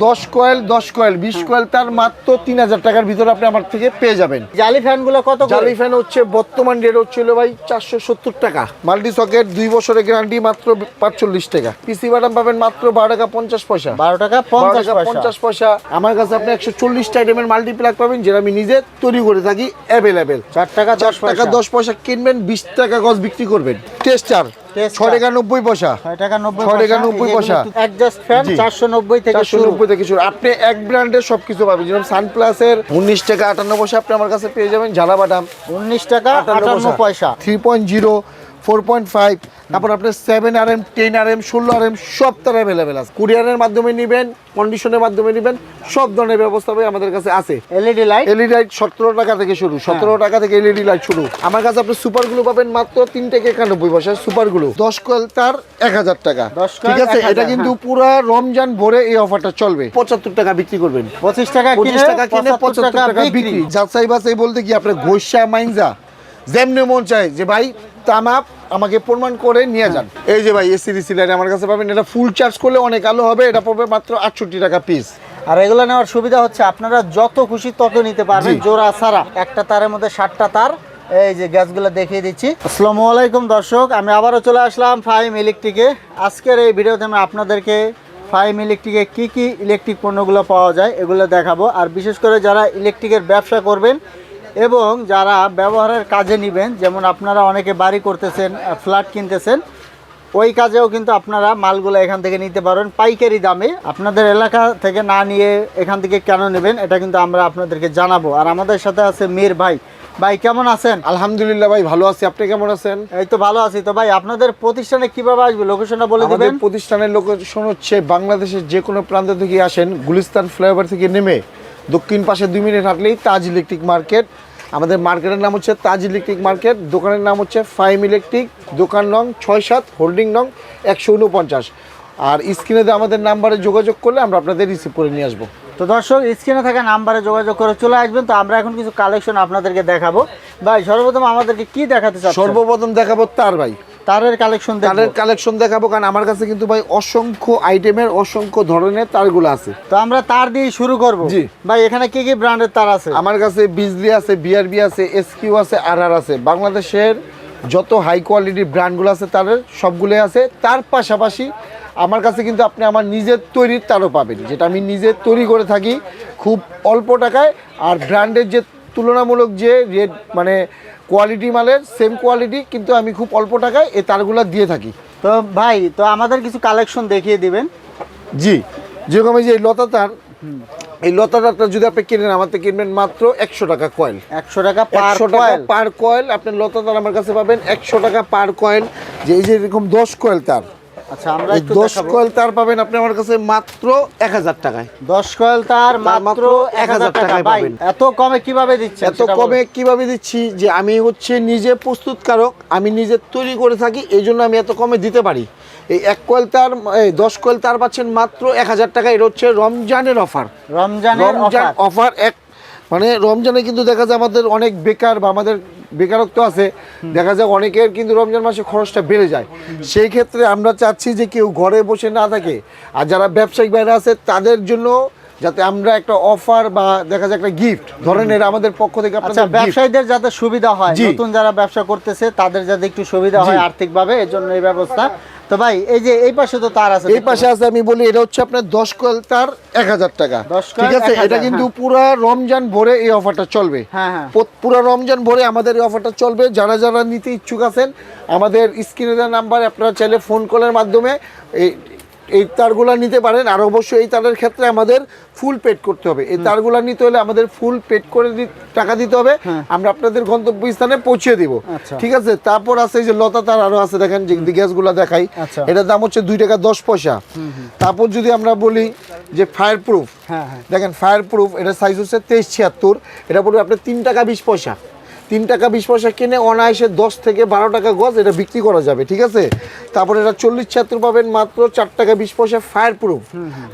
দশ কয়েল দশ কয়েল বিশ কয়েল তার মাত্র তিন হাজার টাকার ভিতরে আপনি আমার থেকে পেয়ে যাবেন। জালি ফ্যানগুলো কত? জালি ফ্যান হচ্ছে বর্তমান রেট হচ্ছিল ভাই চারশো সত্তর টাকা। মাল্টি সকেট দুই বছরের গ্যারান্টি মাত্র পাঁচচল্লিশ টাকা। পিসি বাটাম পাবেন মাত্র বারো টাকা পঞ্চাশ পয়সা। বারো টাকা পঞ্চাশ পঞ্চাশ পয়সা। আমার কাছে আপনি একশো চল্লিশটা আইটেমের মাল্টি প্লাগ পাবেন যেটা আমি নিজে তৈরি করে থাকি অ্যাভেলেবেল চার টাকা চার টাকা দশ পয়সা কিনবেন বিশ টাকা গজ বিক্রি করবেন। টেস্টার। ছয় টাকা নব্বই পয়সা। ছয় টাকা নব্বই ছয় টাকা নব্বই পয়সা। Adjust fan. চারশো নব্বই থেকে চারশো শুরু। নব্বই থেকে শুরু। আপনি এক ব্র্যান্ডের সবকিছু পাবেন। যেমন সানপ্লাসের উনিশ টাকা আটান্ন পয়সা আপনি আমার কাছে পেয়ে যাবেন। ঝালা বাটাম উনিশ টাকা আটান্ন পয়সা। Three point zero four point five তারপর আপনার seven R M ten R M ষোলো আর এম সব তার অ্যাভেলেবেল আছে। কুরিয়ারের মাধ্যমে নেবেন কন্ডিশনের মাধ্যমে নেবেন সব ধরনের ব্যবস্থা ভাই আমাদের কাছে আছে। এলইডি লাইট এলইডি লাইট সতেরো টাকা থেকে শুরু সতেরো টাকা থেকে এলইডি লাইট শুরু। আমার কাছে আপনি সুপারগুলো পাবেন মাত্র তিন থেকে একানব্বই পয়সা সুপারগুলো দশ কয়েল তার এক হাজার টাকা। ঠিক আছে এটা কিন্তু পুরো রমজান ভরে এই অফারটা চলবে। পঁচাত্তর টাকা বিক্রি করবেন। পঁচিশ টাকা পঁচিশ টাকা কিনে পঁচাত্তর টাকা বিক্রি। যাচাই বাছাই বলতে কি আপনার ঘোষা মাইনজা যেমনি মন চায় যে ভাই তামাপ আমাকে প্রমাণ করে নিয়ে যান। এই যে ভাই এসি রিসিলার আমার কাছে পাবেন এটা ফুল চার্জ করলে অনেক আলো হবে এটা পড়বে মাত্র আটষট্টি টাকা পিস আর এগুলো নেওয়ার সুবিধা হচ্ছে আপনারা যত খুশি তত নিতে পারবেন জোড়া ছাড়া। একটা তারের মধ্যে ষাটটা তার এই যে গ্যাসগুলো দেখিয়ে দিচ্ছি। আসসালামু আলাইকুম দর্শক আমি আবারও চলে আসলাম ফাইম ইলেকট্রিকে আজকের এই ভিডিওতে আমি আপনাদেরকে ফাইম ইলেকট্রিকে কি কি ইলেকট্রিক পণ্যগুলো পাওয়া যায় এগুলো দেখাবো। আর বিশেষ করে যারা ইলেকট্রিকের ব্যবসা করবেন এবং যারা ব্যবহারের কাজে নেবেন যেমন আপনারা অনেকে বাড়ি করতেছেন ফ্ল্যাট কিনতেছেন ওই কাজেও কিন্তু আপনারা মালগুলো এখান থেকে নিতে পারেন পাইকারি দামে। আপনাদের এলাকা থেকে না নিয়ে এখান থেকে কেন নেবেন এটা কিন্তু আমরা আপনাদেরকে জানাব। আর আমাদের সাথে আছে মীর ভাই। ভাই কেমন আছেন? আলহামদুলিল্লাহ ভাই ভালো আছি। আপনি কেমন আছেন? এই তো ভালো আছি। তো ভাই আপনাদের প্রতিষ্ঠানে কীভাবে আসবে? লোকেশনটা বলে দেবেন দিবেন। প্রতিষ্ঠানের লোকেশন হচ্ছে বাংলাদেশের যে কোনো প্রান্ত থেকে আসেন গুলিস্তান ফ্লাইওভার থেকে নেমে দক্ষিণ পাশে দুই মিনিট হাঁটলেই তাজ ইলেকট্রিক মার্কেট। আমাদের মার্কেটের নাম হচ্ছে তাজ ইলেকট্রিক মার্কেট। দোকানের নাম হচ্ছে ফাইম ইলেকট্রিক। দোকান নং ছয় সাত হোল্ডিং নং একশো উনপঞ্চাশ আর স্ক্রিনে আমাদের নাম্বারে যোগাযোগ করলে আমরা আপনাদের রিসিভ করে নিয়ে আসব। তো দর্শক স্ক্রিনে থাকা নাম্বারে যোগাযোগ করে চলে আসবেন। তো আমরা এখন কিছু কালেকশন আপনাদেরকে দেখাবো। ভাই সর্বপ্রথম আমাদেরকে কি দেখাতে চাচ্ছেন? সর্বপ্রথম দেখাবো তার ভাই। তারের কালেকশন তারের কালেকশন দেখাবো কারণ আমার কাছে কিন্তু ভাই অসংখ্য আইটেমের অসংখ্য ধরনের তারগুলো আছে। তো আমরা তার দিয়ে শুরু করব। জি। ভাই এখানে কি কি ব্র্যান্ডের তার আছে? আমার কাছে বিজলি আছে বিআরবি আছে এসকিউ আছে আর আর আছে। বাংলাদেশের যত হাই কোয়ালিটির ব্র্যান্ডগুলো আছে তাদের সবগুলোই আছে। তার পাশাপাশি আমার কাছে কিন্তু আপনি আমার নিজের তৈরির তারও পাবেন যেটা আমি নিজে তৈরি করে থাকি খুব অল্প টাকায়। আর ব্র্যান্ডের যে তুলনামূলক যে রেট মানে কোয়ালিটি মালের সেম কোয়ালিটি কিন্তু আমি খুব অল্প টাকায় এই তারগুলো দিয়ে থাকি। তো ভাই তো আমাদের কিছু কালেকশন দেখিয়ে দিবেন। জি যেরকম এই যে এই লতা তার এই লতা তারটা যদি আপনি কিনেন আমার থেকে কিনবেন মাত্র একশো টাকা কয়েল একশো টাকা পাঁচশো একশো টাকা পার কয়েল আপনি লতা তার আমার কাছে পাবেন একশো টাকা পার কয়েল যে এই যে এরকম দশ কয়েল তার আচ্ছা আমরা একটু দশ দেখাবো। কয়েল তার পাবেন আপনি আমার কাছে মাত্র এক হাজার টাকায়। দশ কয়েল তার মাত্র মাত্র এক হাজার 1000 টাকায় পাবেন। এত কমে কীভাবে দিচ্ছে এত কমে কীভাবে দিচ্ছি যে আমি হচ্ছে নিজে প্রস্তুতকারক আমি নিজে তৈরি করে থাকি এই জন্য আমি এত কমে দিতে পারি। এই এক কয়েল তার এই দশ কয়েল তার পাচ্ছেন মাত্র এক হাজার টাকা এটা হচ্ছে রমজানের অফার। রমজানের রমজান অফার এক মানে রমজানে কিন্তু দেখা যায় আমাদের অনেক বেকার বা আমাদের বেকারত্ব আছে দেখা যায় অনেকের কিন্তু রমজান মাসে খরচটা বেড়ে যায়। সেই ক্ষেত্রে আমরা চাচ্ছি যে কেউ ঘরে বসে না থাকে আর যারা ব্যবসায়িক বাইরে আছে তাদের জন্য যাতে আমরা একটা অফার বা দেখা যায় একটা গিফট ধরেন এর আমাদের পক্ষ থেকে আচ্ছা ব্যবসায়ীদের যাতে সুবিধা হয় নতুন যারা ব্যবসা করতেছে তাদের যাতে একটু সুবিধা হয় আর্থিকভাবে এর জন্য এই ব্যবস্থা। তো ভাই এই যে এই পাশে তো তার আছে এই পাশে আছে আমি বলি এটা হচ্ছে আপনার দশ কয়েল তার এক হাজার টাকা। ঠিক আছে? এটা কিন্তু পুরা রমজান ভরে এই অফারটা চলবে। হ্যাঁ হ্যাঁ। পুরো রমজান ভরে আমাদের এই অফারটা চলবে। যারা যারা নিতে ইচ্ছুক আছেন আমাদের স্ক্রিনে দেওয়া নাম্বার আপনারা চাইলে ফোন কলের মাধ্যমে এই এই তারগুলা নিতে পারেন আর অবশ্যই এই তারের ক্ষেত্রে আমাদের ফুল পেড করতে হবে। এই তারগুলা নিতে হলে আমাদের ফুল পেড করে টাকা দিতে হবে। আমরা আপনাদের গন্তব্যস্থানে পৌঁছে দিব। আচ্ছা। ঠিক আছে? তারপর আছে এই যে লতা তার আরও আছে দেখেন যে গ্যাসগুলা দেখাই। আচ্ছা। এটার দাম হচ্ছে দুই টাকা দশ পয়সা। তারপর যদি আমরা বলি যে ফায়ার প্রুফ হ্যাঁ হ্যাঁ। দেখেন ফায়ার প্রুফ এটা সাইজ হচ্ছে তেইশ ছিয়াত্তর এটা পড়বে আপনার তিন টাকা বিশ পয়সা। তিন টাকা বিশ পয়সা কিনে অনায়াসে দশ থেকে বারো টাকা গজ এটা বিক্রি করা যাবে ঠিক আছে? তারপরে এটা চল্লিশ ছাত্র পাবেন মাত্র চার টাকা বিশ পয়সা ফায়ার প্রুফ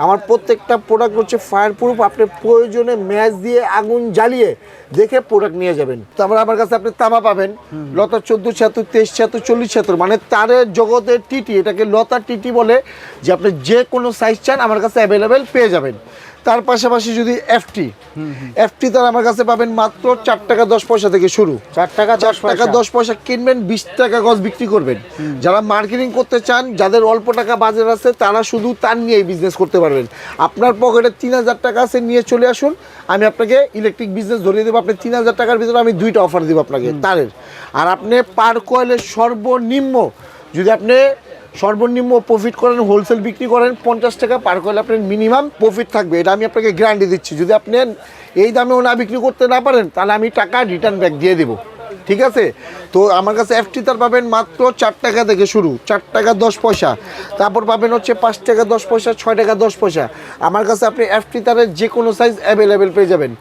আমার প্রত্যেকটা প্রোডাক্ট হচ্ছে ফায়ার প্রুফ আপনি প্রয়োজনে ম্যাচ দিয়ে আগুন জ্বালিয়ে দেখে প্রোডাক্ট নিয়ে যাবেন। তারপরে আমার কাছে আপনি তামা পাবেন। লতা চোদ্দ ছিয়াত্তর তেইশ ছিয়াত্তর চল্লিশ ছাত্র মানে তারের জগতের টিটি এটাকে লতা টিটি বলে যে আপনি যে কোনো সাইজ চান আমার কাছে অ্যাভেলেবেল পেয়ে যাবেন। তার পাশাপাশি যদি এফটি এফটি তার আমার কাছে পাবেন মাত্র চার টাকা দশ পয়সা থেকে শুরু। চার টাকা চার টাকা দশ পয়সা কিনবেন বিশ টাকা গজ বিক্রি করবেন। যারা মার্কেটিং করতে চান যাদের অল্প টাকা বাজার আছে তারা শুধু তার নিয়েই বিজনেস করতে পারবেন। আপনার পকেটে তিন হাজার টাকা আছে নিয়ে চলে আসুন। আমি আপনাকে ইলেকট্রিক বিজনেস ধরিয়ে দেবো। আপনি তিন হাজার টাকার ভিতরে আমি দুইটা অফার দেবো আপনাকে তারের। আর আপনি পার কয়েলের সর্বনিম্ন যদি আপনি সর্বনিম্ন প্রফিট করেন হোলসেল বিক্রি করেন, পঞ্চাশ টাকা পার করলে আপনার মিনিমাম প্রফিট থাকবে। এটা আমি আপনাকে গ্যারান্টি দিচ্ছি। যদি আপনি এই দামেও না বিক্রি করতে না পারেন, তাহলে আমি টাকা রিটার্ন ব্যাক দিয়ে দেবো। ঠিক আছে? তো আমার কাছে এফটি তার পাবেন মাত্র চার টাকা থেকে শুরু, চার টাকা দশ পয়সা। তারপর পাবেন হচ্ছে পাঁচ টাকা দশ পয়সা, ছয় টাকা দশ পয়সা। আমার কাছে আপনি এফটি তারের যে কোনো সাইজ অ্যাভেলেবেল পেয়ে যাবেন।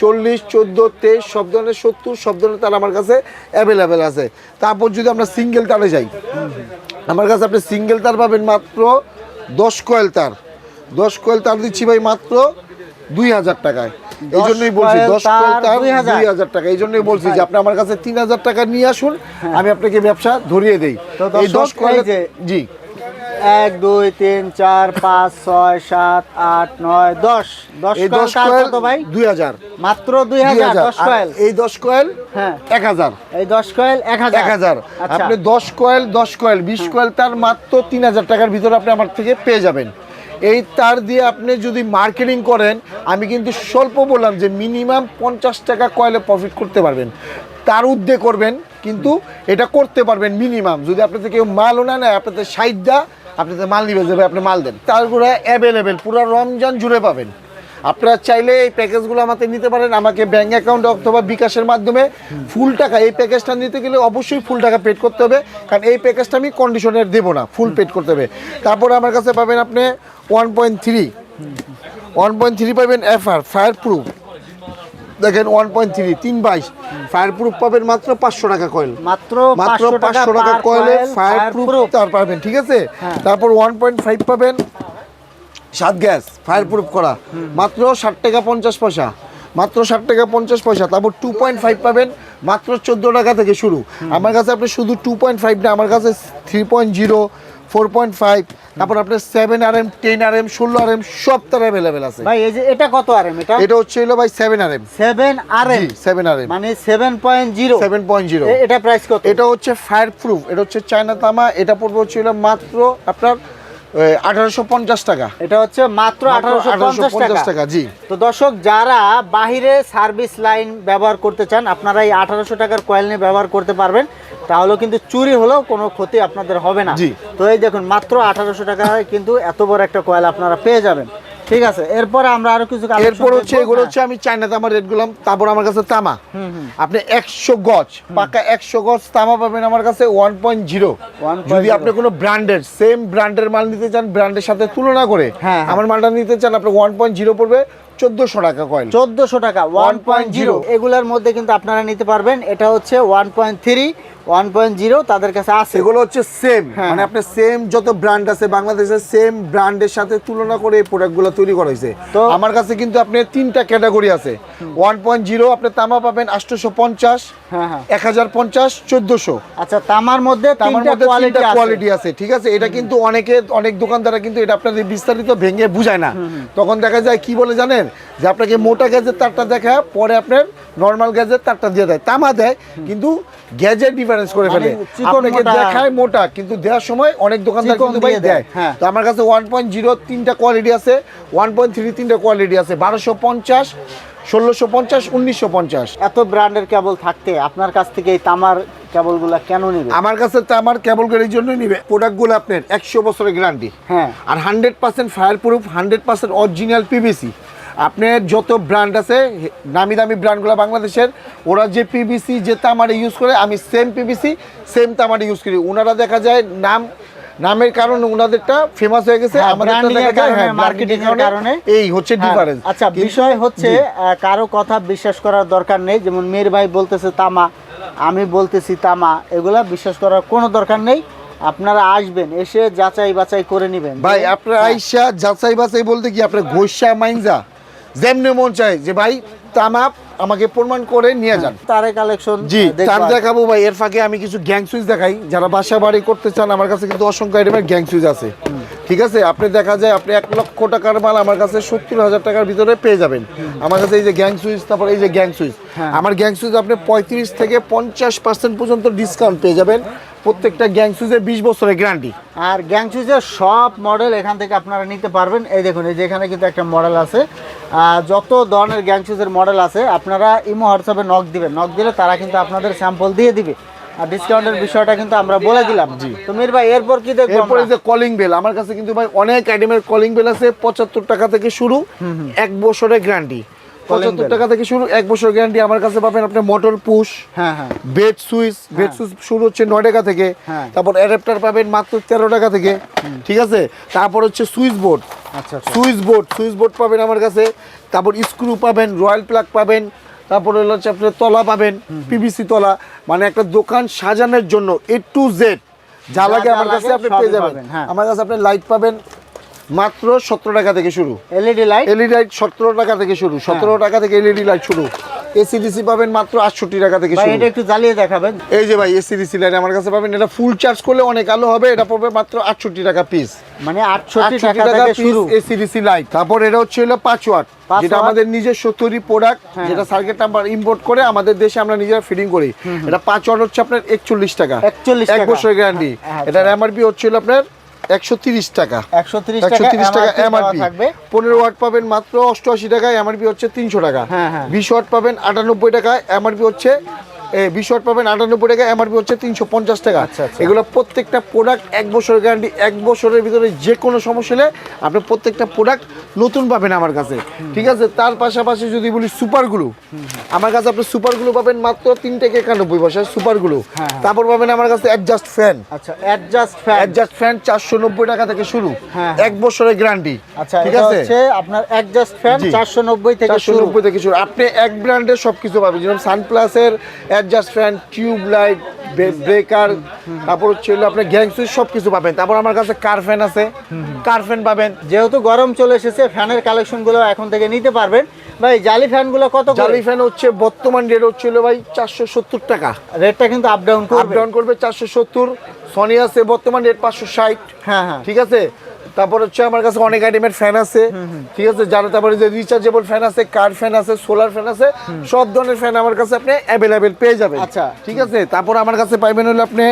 চল্লিশ, চোদ্দ, তেইশ, সব ধরনের সত্তর, সব ধরনের তার আমার কাছে অ্যাভেলেবেল আছে। তারপর যদি আমরা সিঙ্গেল তারে যাই, আমার কাছে আপনি সিঙ্গেল তার পাবেন মাত্র দশ কয়েল তার। দশ কয়েল তার দিচ্ছি ভাই মাত্র দুই হাজার টাকায়। এই জন্যই বলছি দশ কয়েল দুই হাজার। টাকা এই জন্যই বলছি যে আপনি আমার কাছে তিন হাজার টাকা নিয়ে আসুন আমি আপনাকে ব্যবসা ধরিয়ে দেই। এই দশ কয়েল জি। এক দুই তিন চার পাঁচ ছয় সাত আট নয় দশ। দশ দশ কয়েল ভাই? দুই হাজার। মাত্র দুই হাজার দশ কয়েল। এই দশ কয়েল হ্যাঁ। এক হাজার। এই দশ কয়েল এক হাজার। এক হাজার। আচ্ছা। আপনি দশ কয়েল দশ কয়েল বিশ কয়েল তার মাত্র তিন হাজার টাকার ভিতরে আপনি আমার থেকে পেয়ে যাবেন। এই তার দিয়ে আপনি যদি মার্কেটিং করেন, আমি কিন্তু স্বল্প বললাম যে মিনিমাম পঞ্চাশ টাকা কয়েলে প্রফিট করতে পারবেন। তার উদ্যোগ করবেন, কিন্তু এটা করতে পারবেন মিনিমাম যদি আপনাদের কেউ মালও না নেয়, আপনাদের সাইডটা আপনাদের মাল নিবে যাবে আপনি মাল দেন। তারপরে অ্যাভেলেবেল পুরো রমজান জুড়ে পাবেন। আপনারা চাইলে এই প্যাকেজগুলো আমাদের নিতে পারেন। আমাকে ব্যাঙ্ক অ্যাকাউন্ট অথবা বিকাশের মাধ্যমে ফুল টাকা এই প্যাকেজটা নিতে গেলে অবশ্যই ফুল টাকা পেড করতে হবে। কারণ এই প্যাকেজটা আমি কন্ডিশনের দেবো না ফুল পেড করতে হবে। তারপরে আমার কাছে পাবেন আপনি one point three one point three পাবেন এফআর ফায়ার প্রুফ দেখেন ওয়ান পয়েন্ট থ্রি তিন বাইশ। ফায়ার প্রুফ পাবেন মাত্র পাঁচশো টাকা কয়েল মাত্র মাত্র পাঁচশো টাকা কয়েলে ফায়ার প্রুফ তার পাবেন ঠিক আছে? হ্যাঁ। তারপর ওয়ান পয়েন্ট ফাইভ পাবেন সাত গ্যাস ফায়ার প্রুফ করা। মাত্র ষাট টাকা পঞ্চাশ পয়সা। মাত্র ষাট টাকা পঞ্চাশ পয়সা তারপর টু পয়েন্ট ফাইভ পাবেন। মাত্র চোদ্দ টাকা থেকে শুরু। আমার কাছে আপনি শুধু টু পয়েন্ট ফাইভ না আমার কাছে three point zero four point five তারপর আপনার seven R M ten R M ষোলো আর এম সব তার অ্যাভেলেবেল আছে। ভাই এই যে এটা কত আর এম এটা? এটা হচ্ছে হলো ভাই seven R M seven R M seven R M মানে seven point zero seven point zero এটা প্রাইস কত? এটা হচ্ছে ফায়ার প্রুফ এটা হচ্ছে চায়না তামা এটা পড়বে হচ্ছে মাত্র আপনার আঠারোশো পঞ্চাশ টাকা। এটা হচ্ছে মাত্র আঠারোশো পঞ্চাশ টাকা। জি। তো দর্শক যারা বাহিরে সার্ভিস লাইন ব্যবহার করতে চান আপনারা এই আঠারোশো টাকার কয়েল নিয়ে ব্যবহার করতে পারবেন। তাহলেও কিন্তু চুরি হলেও কোনো ক্ষতি আপনাদের হবে না। তো এই দেখুন মাত্র আঠারোশো টাকায় কিন্তু এত বড় একটা কয়েল আপনারা পেয়ে যাবেন। ঠিক আছে এরপরে আমরা আরও কিছু এরপর হচ্ছে এগুলো হচ্ছে আমি চায়না তামার রেট গুলাম তারপর আমার কাছে তামা। আপনি একশো গজ পাকা একশো গজ তামা পাবেন আমার কাছে ওয়ান পয়েন্ট জিরো 1.0 যদি আপনি কোনো ব্র্যান্ডের সেম ব্র্যান্ডের মাল নিতে চান ব্র্যান্ডের সাথে তুলনা করে হ্যাঁ, হ্যাঁ। আমার মালটা নিতে চান আপনি ওয়ান পয়েন্ট জিরো পড়বে চোদ্দশো টাকা কয়েল চোদ্দশো টাকা ওয়ান পয়েন্ট জিরো এগুলোর মধ্যে কিন্তু আপনারা নিতে পারবেন এটা হচ্ছে one point three one point zero তাদের কাছে আছে। সেগুলো হচ্ছে সেম হ্যাঁ। মানে আপনার সেম যত ব্র্যান্ড আছে বাংলাদেশের সেম ব্র্যান্ডের সাথে তুলনা করে এই প্রোডাক্টগুলো তৈরি করা হয়েছে। তো আমার কাছে কিন্তু আপনি তিনটা ক্যাটাগরি আছে। ওয়ান পয়েন্ট জিরো আপনি তামা পাবেন আটশোশো পঞ্চাশ হ্যাঁ হ্যাঁ। এক হাজার পঞ্চাশ চোদ্দোশো। আচ্ছা তামার মধ্যে তামার তিনটা মধ্যে কোয়ালিটি তিনটা আছে। কোয়ালিটি আছে ঠিক আছে? এটা কিন্তু অনেকে অনেক দোকানদারা কিন্তু এটা আপনাদের বিস্তারিত ভেঙে বুঝায় না। তখন দেখা যায় কি বলে জানেন? যে আপনাকে মোটা গ্যাজের তারটা দেখা পরে আপনার নর্মাল গ্যাজের তারটা দিয়ে দেয় তামা দেয় কিন্তু গ্যাজের ডিফারেন্স করে মানে ফেলে। আপনাকে দেখায় মোটা কিন্তু দেওয়ার সময় অনেক দোকানদার কিন্তু ভাই দেয়, হ্যাঁ। তো আমার কাছে ওয়ান পয়েন্ট জিরো তিনটা কোয়ালিটি আছে ওয়ান পয়েন্ট থ্রি তিনটা কোয়ালিটি আছে বারোশো পঞ্চাশ ষোলোশো পঞ্চাশ উনিশশো পঞ্চাশ। এত ব্র্যান্ডের কেবল থাকতে আপনার কাছ থেকে এই তামার কেবলগুলা কেন নেবে? আমার কাছে তো আমার কেবল গাড়ির জন্য নিবে প্রোডাক্টগুলো আপনার একশো বছরের গ্যারান্টি হ্যাঁ। আর hundred percent fire proof hundred percent original PVC আপনার যত ব্র্যান্ড আছে নামি দামি ব্র্যান্ডগুলো বাংলাদেশের ওরা যে পিবিসি যে তামারে ইউজ করে আমি সেম পিবিসি সেম তামারে ইউজ করি। ওনারা দেখা যায় নাম নামের কারণে ওনাদেরটা ফেমাস হয়ে গেছে হ্যাঁ, দেখা এর কারণে, হ্যাঁ, কারণে। এই হচ্ছে হ্যাঁ, ডিফারেন্স আচ্ছা বিষয় হচ্ছে কারও কথা বিশ্বাস করার দরকার নেই যেমন মেয়ের ভাই বলতেছে তামা আমি বলতেছি তামা এগুলা বিশ্বাস করার কোনো দরকার নেই আপনারা আসবেন এসে যাচাই বাছাই করে নেবেন। ভাই আপনার আইসা যাচাই বাছাই বলতে কি আপনার ঘষা মাইনজা? যেমনি মন চায় যে ভাই তামাপ আমাকে প্রমাণ করে নিয়ে যান। তারে কালেকশন জি তার দেখাবো ভাই এর ফাঁকে আমি কিছু গ্যাং সুইচ দেখাই। যারা বাসা বাড়ি করতে চান আমার কাছে কিন্তু অসংখ্য আইটেমের গ্যাং সুইচ আছে। ঠিক আছে? আপনি দেখা যায় আপনি এক লক্ষ টাকার মাল আমার কাছে সত্তর হাজার টাকার ভিতরে পেয়ে যাবেন। আমার কাছে এই যে গ্যাং সুইচ তারপর এই যে গ্যাং সুইচ হ্যাঁ। আমার গ্যাং সুইচ আপনি পঁয়ত্রিশ থেকে পঞ্চাশ পার্সেন্ট পর্যন্ত ডিসকাউন্ট পেয়ে যাবেন। প্রত্যেকটা গ্যাং বিশ বছরের গ্যারান্টি আর গ্যাং সুইচের সব মডেল এখান থেকে আপনারা নিতে পারবেন। এই দেখুন এই যে এখানে কিন্তু একটা মডেল আছে। যত ধরনের গ্যাং সুইচের মডেল আছে আপনারা ইমো হোয়াটসঅ্যাপে নক দিবেন। নক দিলে তারা কিন্তু আপনাদের স্যাম্পল দিয়ে দিবে। আর ডিসকাউন্টের বিষয়টা কিন্তু আমরা বলে দিলাম। জি। তো মির ভাই এরপর কি দেখব এরপরে? যে কলিং বেল আমার কাছে কিন্তু ভাই অনেক আইটেমের কলিং বেল আছে। পঁচাত্তর টাকা থেকে শুরু। এক বছরের গ্যারান্টি পঁচাত্তর। টাকা থেকে শুরু এক বছর গ্যারান্টি আমার কাছে পাবেন আপনি মোটর পুশ হ্যাঁ হ্যাঁ। বেড সুইচ বেড সুইচ শুরু হচ্ছে নয় টাকা থেকে হ্যাঁ। তারপর অ্যাডাপ্টার পাবেন মাত্র তেরো টাকা থেকে ঠিক আছে? তারপর হচ্ছে সুইচ বোর্ড আচ্ছা সুইচ বোর্ড সুইচ বোর্ড পাবেন আমার কাছে। তারপর স্ক্রু পাবেন রয়্যাল প্লাগ পাবেন। তারপর হচ্ছে আপনার তলা পাবেন পিভিসি তলা। মানে একটা দোকান সাজানোর জন্য এ টু জেড যা লাগে আমার কাছে আপনি পেয়ে যাবেন। হ্যাঁ। আমার কাছে আপনি লাইট পাবেন মাত্র সতেরো টাকা থেকে শুরু। LED light? এলইডি লাইট সতেরো টাকা থেকে শুরু। হ্যাঁ। সতেরো টাকা থেকে এলইডি লাইট শুরু। এসিডিসি পাবেন মাত্র আটষট্টি টাকা থেকে শুরু। এটা একটু জ্বালিয়ে দেখাবেন। এই যে ভাই এসিডিসি লাইট আমার কাছে পাবেন। এটা ফুল চার্জ করলে অনেক আলো হবে। এটা পড়বে মাত্র আটষট্টি টাকা পিস মানে আটষট্টি টাকা থেকে শুরু। AC DC light. তারপর এটা হচ্ছে হলো পাঁচ ওয়াট যেটা আমাদের নিজস্ব তৈরি প্রোডাক্ট হ্যাঁ। যেটা সার্কিট নাম্বার ইম্পোর্ট করে আমাদের দেশে আমরা নিজেরা ফিটিং করি। এটা পাঁচ ওয়াট হচ্ছে আপনার একচল্লিশ টাকা। 41 এক। বছরের গ্যারান্টি হ্যাঁ। এটার এমআরপি হচ্ছিল আপনার একশো তিরিশ টাকা। একশো তিরিশ একশো টাকা তিরিশ টাকা এমআরপি থাকবে। পনেরো ওয়াট পাবেন মাত্র অষ্টআশি টাকা এমআরপি হচ্ছে তিনশো টাকা। হ্যাঁ, হ্যাঁ। বিশ ওয়াট পাবেন আটানব্বই টাকা এমআরপি হচ্ছে বিশ ওয়াট পাবেন আটানব্বই টাকা এমআরপি হচ্ছে তিনশো পঞ্চাশ টাকা। আচ্ছা, আচ্ছা। এগুলো প্রত্যেকটা প্রোডাক্ট এক বছরের গ্যারান্টি এক বছরের ভিতরে যে কোনো সমস্যা হলে আপনি প্রত্যেকটা প্রোডাক্ট নতুন পাবেন আমার কাছে। ঠিক আছে? তার পাশাপাশি যদি বলি সুপারগুলো আমার কাছে আপনি সুপারগুলো পাবেন মাত্র তিন থেকে একানব্বই পয়সার সুপারগুলো হ্যাঁ। তারপর পাবেন আমার কাছে অ্যাডজাস্ট ফ্যান আচ্ছা অ্যাডজাস্ট ফ্যান অ্যাডজাস্ট ফ্যান চারশো নব্বই টাকা থেকে শুরু। হ্যাঁ। এক বছরের গ্যারান্টি আচ্ছা ঠিক আছে? আপনার অ্যাডজাস্ট ফ্যান চারশো নব্বই থেকে চারশো শুরু নব্বই থেকে শুরু। আপনি এক ব্র্যান্ডের সব কিছু পাবেন। যেমন সানপ্লাসের adjust fan tube light breaker তারপর হচ্ছে আপনার গ্যাং সুইচ সব কিছু পাবেন। তারপর আমার কাছে কার ফ্যান আছে। কার ফ্যান পাবেন। যেহেতু গরম চলে এসেছে ফ্যানের কালেকশনগুলো এখন থেকে নিতে পারবেন। ভাই জালি ফ্যানগুলো কত জালি ফ্যান হচ্ছে বর্তমান রেট হচ্ছে ভাই চারশো সত্তর টাকা। রেটটা কিন্তু আপ ডাউন আপ ডাউন করবে চারশো সত্তর। সনি আছে বর্তমান রেট পাঁচশো ষাট। হ্যাঁ হ্যাঁ। ঠিক আছে? তারপর হচ্ছে আমার কাছে অনেক আইটেমের ফ্যান আছে। ঠিক আছে যারা তারপরে যে রিচার্জেবল ফ্যান আছে কার ফ্যান আছে সোলার ফ্যান আছে সব ধরনের ফ্যান আমার কাছে আপনি অ্যাভেলেবেল পেয়ে যাবেন। আচ্ছা। ঠিক আছে তারপর আমার কাছে পাইবেন হলো আপনি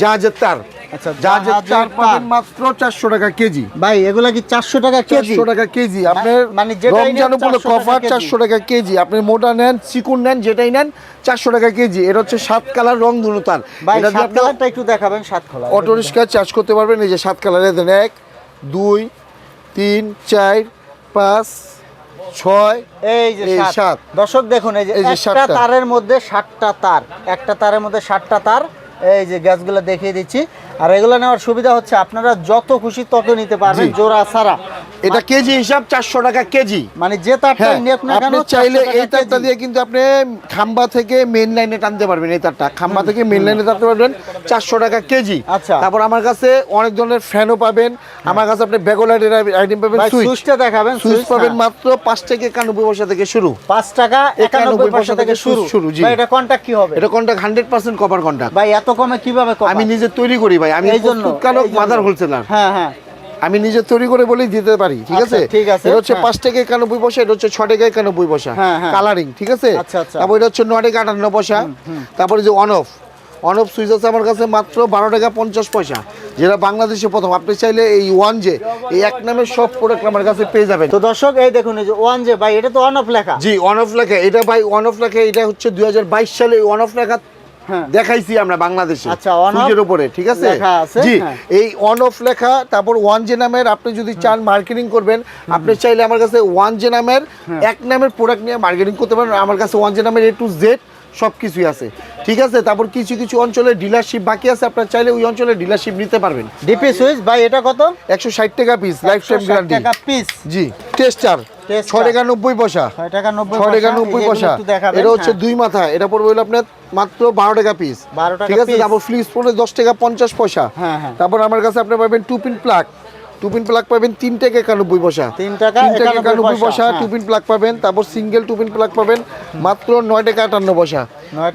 জাহাজের তার। আচ্ছা, জাহাজের তার পাবেন মাত্র চারশো টাকা কেজি। ভাই এগুলা কি চারশো টাকা কেজি? চারশো টাকা কেজি। আপনার মানে যেটাই রমজান উপলক্ষে 400 টাকা অফার কেজি। চারশো টাকা কেজি। আপনি মোটা নেন চিকুন নেন যেটাই নেন চারশো টাকা কেজি। এটা হচ্ছে সাত কালার রং ধনু তার। এটা সাত কালারটা একটু দেখাবেন সাত কালার। অটো রিক্সা চার্জ করতে পারবেন এই যে সাত কালারে দেন এক। দুই তিন চার পাঁচ ছয় এই যে সাত। দর্শক দেখুন এই যে একটা। তারের মধ্যে সাতটা তার একটা তারের মধ্যে সাতটা তার এই যে গ্যাসগুলো দেখিয়ে দিচ্ছি আর এগুলো নেওয়ার সুবিধা হচ্ছে আপনারা যত খুশি তত নিতে পারবেন। জোড়া ছাড়া। এটা কেজি হিসাব চারশো টাকা কেজি। মানে যে তারটা হ্যাঁ আপনি চাইলে এই তারটা দিয়ে কিন্তু আপনি খাম্বা থেকে মেন লাইনে টানতে পারবেন এই তারটা। খাম্বা থেকে মেন লাইনে টানতে পারবেন চারশো টাকা কেজি। আচ্ছা। তারপর আমার কাছে অনেক ধরনের ফ্যানও পাবেন। আমার কাছে আপনি বেগোলাইটের আইটেম পাবেন সুইচটা দেখাবেন সুইচ পাবেন হ্যাঁ। মাত্র পাঁচ থেকে একানব্বই পয়সা থেকে শুরু। পাঁচ টাকা একানব্বই পয়সা থেকে শুরু শুরু, জি। এটা কন্টাক্ট কি হবে? এটা contact hundred percent cover contact ভাই এত কমে কীভাবে আমি নিজে তৈরি করি ভাই আমি এই জন্য, প্রস্তুতকারক। মাদার হোলসেলার হ্যাঁ হ্যাঁ আমি নিজে তৈরি করে বলেই দিতে পারি ঠিক আচ্ছা, আছে ঠিক আছে, এটা হচ্ছে হ্যাঁ। পাঁচ টাকা একানব্বই পয়সা এটা হচ্ছে ছ টাকা একানব্বই পয়সা হ্যাঁ, হ্যাঁ। কালারিং ঠিক আছে আচ্ছা, আচ্ছা। তারপর এটা হচ্ছে ন টাকা আটান্ন পয়সা তারপরে যে on off on off switch আছে আমার কাছে মাত্র বারো টাকা পঞ্চাশ পয়সা যেটা বাংলাদেশে প্রথম আপনি চাইলে এই ওয়ান জে এই এক নামের সব প্রোডাক্ট আমার কাছে পেয়ে যাবেন তো দর্শক এই দেখুন এই যে ওয়ান জে ভাই এটা তো অন অফ লেখা জি অন অফ লেখা এটা ভাই অন অফ লেখা এটা হচ্ছে দুই হাজার বাইশ সালে অন অফ লেখা হ্যাঁ দেখাইছি আমরা বাংলাদেশে আচ্ছা, সুইচের উপরে ঠিক আছে? জি হ্যাঁ। এই অন অফ লেখা তারপর ওয়ান জে নামের আপনি যদি চান মার্কেটিং করবেন আপনি চাইলে আমার কাছে ওয়ান জে নামের হ্যাঁ। এক নামের প্রোডাক্ট নিয়ে মার্কেটিং করতে পারেন আমার কাছে ওয়ান জে নামের এ টু জেড সব কিছুই আছে। ঠিক আছে? তারপর কিছু কিছু অঞ্চলে ডিলারশিপ বাকি আছে আপনার চাইলে ওই অঞ্চলে ডিলারশিপ নিতে পারবেন। ডিপি সুইচ ভাই এটা কত? একশো ষাট টাকা পিস লাইফ টাইম 160 গ্যারান্টি টাকা পিস জি টেস্টার টেস্ট ছয় টাকা নব্বই পয়সা। ছয় টাকা নব্বই পয়সা। নব্বই এই যেগুলো পয়সা। একটু দেখাবেন, এটা হচ্ছে হ্যাঁ। দুই মাথা। এটা পড়বে হলো আপনার মাত্র বারো টাকা পিস ঠিক আছে? তারপর পড়বে দশ টাকা পঞ্চাশ পয়সা। হ্যাঁ, হ্যাঁ। তারপর আমার কাছে আপনি পাবেন two pin plug two pin plug পাবেন তিন টাকা একানব্বই পয়সা। তিন টাকা একানব্বই একানব্বই পয়সা, পয়সা। টু পিন প্লাগ পাবেন। তারপর সিঙ্গেল টু পিন প্লাগ পাবেন। মাত্র নয় টাকা আটান্ন পয়সা।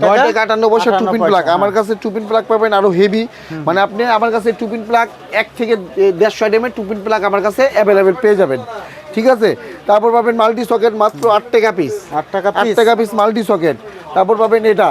নয় টাকা আটান্ন পয়সা টু পিন প্লাগ আমার কাছে টু পিন প্লাগ পাবেন আরও হেভি মানে আপনি আমার কাছে টু পিন প্লাগ এক থেকে দেড়শো আইটেমের টু পিন প্লাগ আমার কাছে অ্যাভেলেবেল পেয়ে যাবেন। ঠিক আছে? তারপর পাবেন মাল্টি সকেট মাত্র আট টাকা পিস আট টাকা আট টাকা পিস মাল্টি সকেট। তারপর পাবেন এটা।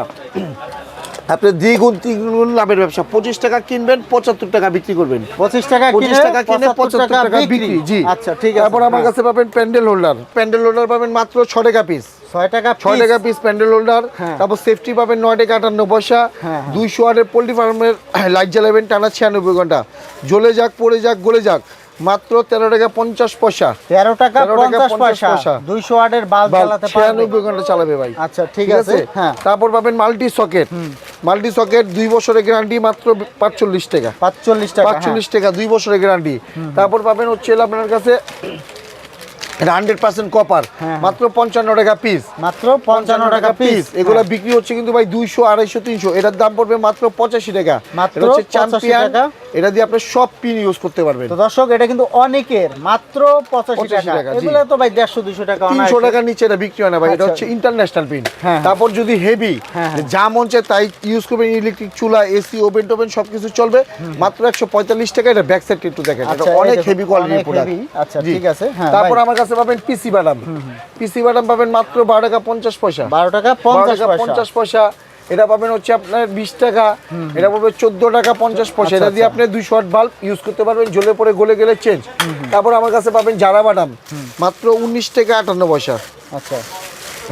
আপনি দ্বিগুণ তিনগুণ লাভের ব্যবসা। পঁচিশ টাকা কিনবেন পঁচাত্তর টাকা বিক্রি করবেন। পঁচিশ টাকা পঁচিশ টাকা কিনে পঁচাত্তর টাকা বিক্রি। জি। আচ্ছা ঠিক আছে তারপর আমার হ্যাঁ। কাছে পাবেন প্যান্ডেল হোল্ডার। প্যান্ডেল হোল্ডার পাবেন মাত্র ছ টাকা পিস ছয় টাকা ছয় টাকা পিস প্যান্ডেল হোল্ডার। হ্যাঁ। তারপর সেফটি পাবেন নয় টাকা আটান্ন পয়সা। হ্যাঁ। দুইশো ওয়াটের পোল্ট্রি ফার্মের লাইট জ্বালাবেন টানা ছিয়ানব্বই ঘণ্টা। জ্বলে যাক পড়ে যাক গলে যাক। মাত্র তেরো টাকা পঞ্চাশ পয়সা। তেরো টাকা পঞ্চাশ পয়সা। দুইশো ওয়াটের বাল্ব চালাতে ছিয়ানব্বই ঘণ্টা চালাবে ভাই। আচ্ছা ঠিক আছে। হ্যাঁ। তারপর পাবেন মাল্টি সকেট। মাল্টি সকেট দুই বছরের গ্যারান্টি মাত্র পাঁচচল্লিশ টাকা। পাঁচচল্লিশ টাকা হ্যাঁ। পাঁচচল্লিশ টাকা দুই বছরের গ্যারান্টি। তারপর পাবেন হচ্ছে আপনার কাছে হান্ড্রেড পার্সেন্ট কপার হ্যাঁ। মাত্র পঞ্চান্ন টাকা পিস মাত্র পঞ্চান্ন টাকা পিস এগুলো বিক্রি হচ্ছে কিন্তু ভাই দুইশো আড়াইশো তিনশো। এটার দাম পড়বে মাত্র পঁচাশি টাকা। মাত্র হচ্ছে চ্যাম্পিয়ন। এটা দিয়ে আপনি সব পিন ইউজ করতে পারবেন। তো দর্শক এটা কিন্তু অনেকের মাত্র পঁচাশি 85 টাকা। এগুলো তো ভাই দেড়শো দুশো টাকা তিনশো অনায়াসে। টাকার নিচে এটা বিক্রি হয় না ভাই এটা আচ্ছা। হচ্ছে ইন্টারন্যাশনাল পিন। তারপর যদি হেভি হ্যাঁ, হ্যাঁ। যা মন চায় তাই ইউজ করবেন ইলেকট্রিক চুলা এসি ওভেন টোভেন সবকিছু চলবে। মাত্র একশো পঁয়তাল্লিশ টাকা এটা ব্যাক সাইড একটু দেখেন। এটা আচ্ছা, অনেক হেভি কোয়ালিটির প্রোডাক্ট আচ্ছা, ঠিক আছে, হ্যাঁ, তারপর আমার কাছে পাবেন পিসি বাদাম পিসি বাদাম পাবেন মাত্র বারো টাকা পঞ্চাশ পয়সা। বারো টাকা বারো পঞ্চাশ টাকা পয়সা। পঞ্চাশ পয়সা। এটা পাবেন হচ্ছে আপনার বিশ টাকা এটা পাবে চোদ্দ টাকা পঞ্চাশ পয়সা। আচ্ছা, এটা দিয়ে আপনি দুইশো ওয়াট বাল্ব ইউজ করতে পারবেন জ্বলে পরে গলে গেলে চেঞ্জ তারপর আমার কাছে পাবেন জারা বাটাম মাত্র উনিশ টাকা আটান্ন পয়সা। আচ্ছা।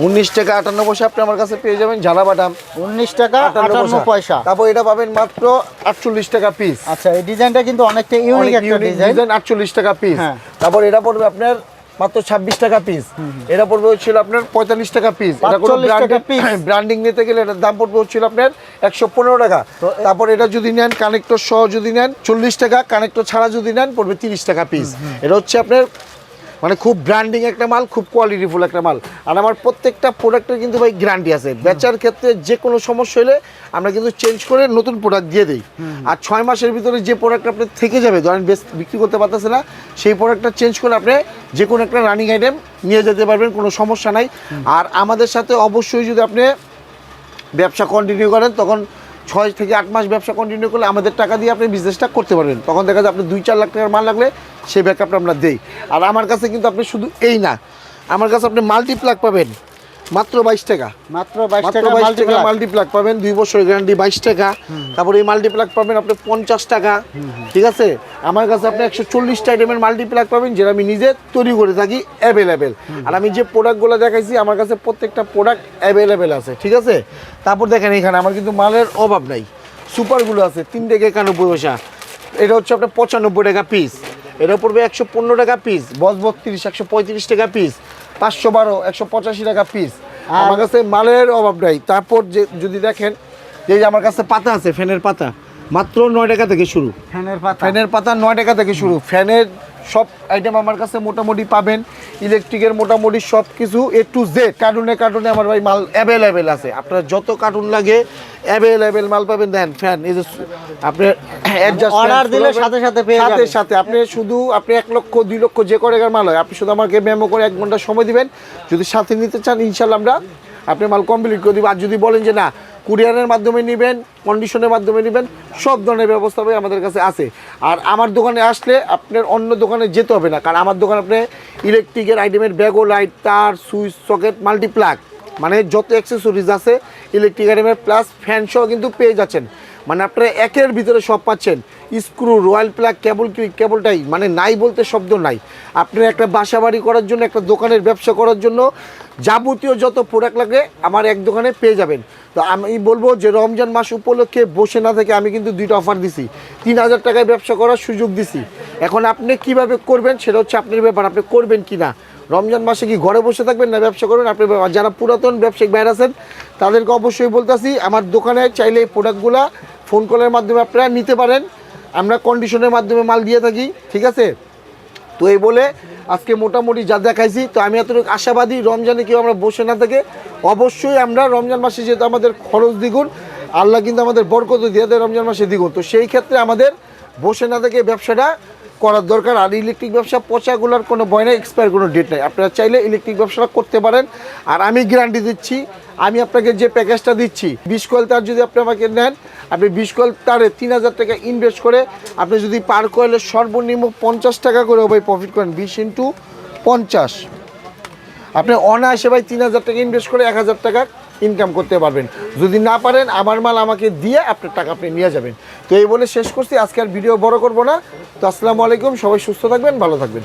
উনিশ টাকা আটান্ন পয়সা আপনি আমার কাছে পেয়ে যাবেন জারা বাদাম। উনিশ টাকা আটান্ন পয়সা। তারপর এটা পাবেন মাত্র আটচল্লিশ টাকা পিস আচ্ছা এই ডিজাইনটা কিন্তু অনেকটা ইউনিক একটা ডিজাইন ডিজাইন আটচল্লিশ টাকা পিস হ্যাঁ। তারপর এটা পড়বে আপনার মাত্র ছাব্বিশ টাকা পিস এটা পড়বে হচ্ছিল আপনার পঁয়তাল্লিশ টাকা পিস এটা কোনো 45 টাকা ব্র্যান্ডিং নিতে গেলে এটার দাম পড়বে হচ্ছিল আপনার একশো পনেরো টাকা। তারপর এটা যদি নেন কানেক্টর সহ যদি নেন চল্লিশ টাকা কানেক্টর ছাড়া যদি নেন পড়বে তিরিশ টাকা পিস এটা হচ্ছে আপনার মানে খুব ব্র্যান্ডিং একটা মাল খুব কোয়ালিটিফুল একটা মাল। আর আমার প্রত্যেকটা প্রোডাক্টের কিন্তু ভাই গ্যারান্টি আছে। বেচার ক্ষেত্রে যে কোনো সমস্যা হলে আমরা কিন্তু চেঞ্জ করে নতুন প্রোডাক্ট দিয়ে দিই। আর ছয় মাসের ভিতরে যে প্রোডাক্ট আপনার থেকে যাবে ধরেন বেশ বিক্রি করতে পারতেছে না সেই প্রোডাক্টটা চেঞ্জ করে আপনি যে কোনো একটা রানিং আইটেম নিয়ে যেতে পারবেন কোনো সমস্যা নাই। আর আমাদের সাথে অবশ্যই যদি আপনি ব্যবসা কন্টিনিউ করেন তখন ছয় থেকে আট মাস ব্যবসা কন্টিনিউ করলে আমাদের টাকা দিয়ে আপনি বিজনেসটা করতে পারবেন। তখন দেখা যায় আপনি দুই চার লাখ টাকার মাল লাগলে সেই ব্যাকআপটা আমরা দেই। আর আমার কাছে কিন্তু আপনি শুধু এই না, আমার কাছে আপনি মাল্টিপ্লাক পাবেন। মাত্র বাইশ টাকা। মাত্র বাইশ টাকা বাইশ টাকা মাল্টিপ্লাক মাল্টিপ্লাক পাবেন দুই বছরের গ্যারান্টি বাইশ টাকা। তারপরে এই মাল্টিপ্লাক পাবেন আপনি পঞ্চাশ টাকা। ঠিক আছে? আমার কাছে আপনি একশো চল্লিশটা আইটেমের মাল্টিপ্লাক পাবেন যেটা আমি নিজে তৈরি করে থাকি অ্যাভেলেবেল আর আমি যে প্রোডাক্টগুলো দেখাইছি আমার কাছে প্রত্যেকটা প্রোডাক্ট অ্যাভেলেবেল আছে ঠিক আছে? তারপর দেখেন এখানে আমার কিন্তু মালের অভাব নাই। সুপারগুলো আছে তিন থেকে একানব্বই পয়সা। এটা হচ্ছে আপনার পঁচানব্বই টাকা পিস এটা পড়বে একশো পনেরো টাকা পিস বস বত্রিশ একশো পঁয়ত্রিশ টাকা পিস পাঁচশো বারো একশো পঁচাশি টাকা পিস আমার কাছে মালের অভাব নাই। তারপর যে যদি দেখেন যে যে আমার কাছে পাতা আছে ফ্যানের পাতা মাত্র নয় টাকা থেকে শুরু। ফ্যানের পাতা। ফ্যানের পাতা নয় টাকা থেকে শুরু। ফ্যানের সব আইটেম আমার কাছে মোটামুটি পাবেন। ইলেকট্রিকের মোটামুটি সব কিছু এ টু জেড কার্টুনে কার্টুনে আমার ভাই মাল অ্যাভেলেবেল আছে। আপনার যত কার্টুন লাগে অ্যাভেলেবেল মাল পাবেন। দেন ফ্যান এই যে fan Order দিলে সাথে সাথে পেয়ে সাথে যাবেন। সাথে আপনি শুধু আপনি এক লক্ষ দুই লক্ষ যে করে মাল হয় আপনি শুধু আমাকে মেমো করে এক ঘণ্টা সময় দিবেন। যদি সাথে নিতে চান ইনশাল্লাহ আমরা আপনি মাল কমপ্লিট করে দিব। আর যদি বলেন যে না কুরিয়ারের মাধ্যমে নেবেন কন্ডিশনের মাধ্যমে নেবেন, সব ধরনের ব্যবস্থা আমাদের কাছে আছে। আর আমার দোকানে আসলে আপনার অন্য দোকানে যেতে হবে না, কারণ আমার দোকান আপনি ইলেকট্রিকের আইটেমের ব্যাগও লাইট তার সুইচ সকেট মাল্টিপ্লাগ মানে যত অ্যাক্সেসরিজ আছে ইলেকট্রিক আইটেমের প্লাস ফ্যান সহ কিন্তু পেয়ে যাচ্ছেন। মানে আপনারা একের ভিতরে সব পাচ্ছেন। Screw, royal plug, cable cable tie মানে নাই বলতে শব্দ নাই। আপনার একটা বাসা বাড়ি করার জন্য, একটা দোকানের ব্যবসা করার জন্য যাবতীয় যত প্রোডাক্ট লাগে, আমার এক দোকানে পেয়ে যাবেন। তো আমি বলব যে, রমজান মাস উপলক্ষে বসে না থেকে আমি কিন্তু দুইটা অফার দিছি। তিন হাজার টাকায় ব্যবসা করার সুযোগ দিছি। এখন আপনি কীভাবে করবেন, সেটা হচ্ছে আপনার ব্যাপার, আপনি করবেন কি না? রমজান মাসে কি ঘরে বসে থাকবেন না ব্যবসা করবেন? আপনি। যারা পুরাতন ব্যবসায়িক বাইরে আছেন, তাদেরকে অবশ্যই বলতেছি, আমার দোকানে চাইলে এই প্রোডাক্টগুলা ফোন কলের মাধ্যমে আপনারা নিতে পারেন। আমরা কন্ডিশনের মাধ্যমে মাল দিয়ে থাকি, ঠিক আছে? তো এই বলে আজকে মোটামুটি যা দেখাইছি তো আমি এতটুকু আশাবাদী রমজানে কেউ আমরা বসে না থেকে। অবশ্যই আমরা রমজান মাসে যেহেতু আমাদের খরচ দ্বিগুণ, আল্লাহ কিন্তু আমাদের বরকত দিয়ে দেয় রমজান মাসে দ্বিগুণ। তো সেই ক্ষেত্রে আমাদের বসে না থেকে ব্যবসাটা করার দরকার। আর ইলেকট্রিক ব্যবসা পচাগুলোর কোনো ভয় নেই এক্সপায়ার কোনো ডেট নেই। আপনারা চাইলে ইলেকট্রিক ব্যবসাটা করতে পারেন। আর আমি গ্যারান্টি দিচ্ছি, আমি আপনাকে যে প্যাকেজটা দিচ্ছি, বিশ কয়েল তার যদি আপনি আমাকে নেন আপনি বিশ কয়েল তারে তিন হাজার টাকা ইনভেস্ট করে আপনি যদি পার কয়েলে সর্বনিম্ন পঞ্চাশ টাকা করে ভাই প্রফিট করেন, বিশ ইন্টু পঞ্চাশ। আপনি অনায়াসে ভাই তিন হাজার টাকা ইনভেস্ট করে এক হাজার টাকা ইনকাম করতে পারবেন। যদি না পারেন, আমার মাল আমাকে দিয়ে আপনার টাকা আপনি নিয়ে যাবেন। তো এই বলে শেষ করছি। আজকে আর ভিডিও বড় করব না। তো আসসালামু আলাইকুম। সবাই সুস্থ থাকবেন, ভালো থাকবেন।